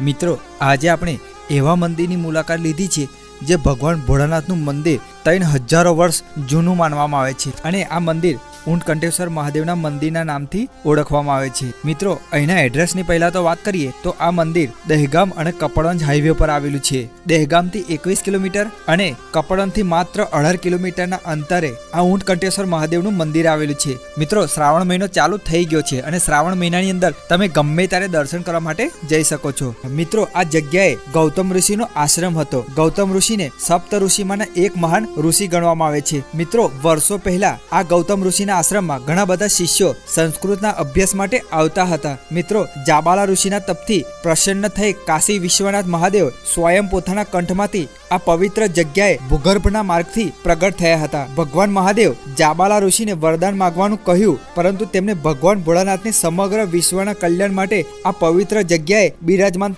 મિત્રો, આજે આપણે એવા મંદિરની મુલાકાત લીધી છે જે ભગવાન ભોળાનાથનું મંદિર ત્રણ હજારો વર્ષ જૂનું માનવામાં આવે છે. અને આ મંદિર ઊંટ કંઠેશ્વર મહાદેવના મંદિરના નામથી ઓળખવામાં આવે છે. મિત્રો, અહીંના એડ્રેસની પહેલા તો વાત કરીએ, તો આ મંદિર દહેગામ અને કપડવંજ હાઈવે પર આવેલું છે. દહેગામથી એકવીસ કિલોમીટર અને કપડવંજથી માત્ર અઢાર કિલોમીટરના અંતરે આ ઊંટકંઠેશ્વર મહાદેવનું મંદિર આવેલું છે. મિત્રો, શ્રાવણ મહિનો ચાલુ થઈ ગયો છે અને શ્રાવણ મહિનાની અંદર તમે ગમે ત્યારે દર્શન કરવા માટે જઈ શકો છો. મિત્રો, આ જગ્યાએ ગૌતમ ઋષિનો આશ્રમ હતો. ગૌતમ ઋષિને સપ્ત ઋષિમાંના એક મહાન ઋષિ ગણવામાં આવે છે. મિત્રો, વર્ષો પહેલા આ ગૌતમ ઋષિના આશ્રમમાં ઘણા બધા શિષ્યો સંસ્કૃતના અભ્યાસ માટે આવતા હતા. મિત્રો, જાબાલા ઋષિના તપથી પ્રસન્ન થઈ કાશી વિશ્વનાથ મહાદેવ સ્વયં પોતાના કંઠમાંથી આ પવિત્ર જગ્યાએ ભૂગર્ભના માર્ગથી પ્રગટ થયા હતા. ભગવાન મહાદેવ જાબાલા ઋષિને વરદાન માગવાનું કહ્યું, પરંતુ તેમને ભગવાન ભોળાનાથને સમગ્ર વિશ્વના કલ્યાણ માટે આ પવિત્ર જગ્યાએ બિરાજમાન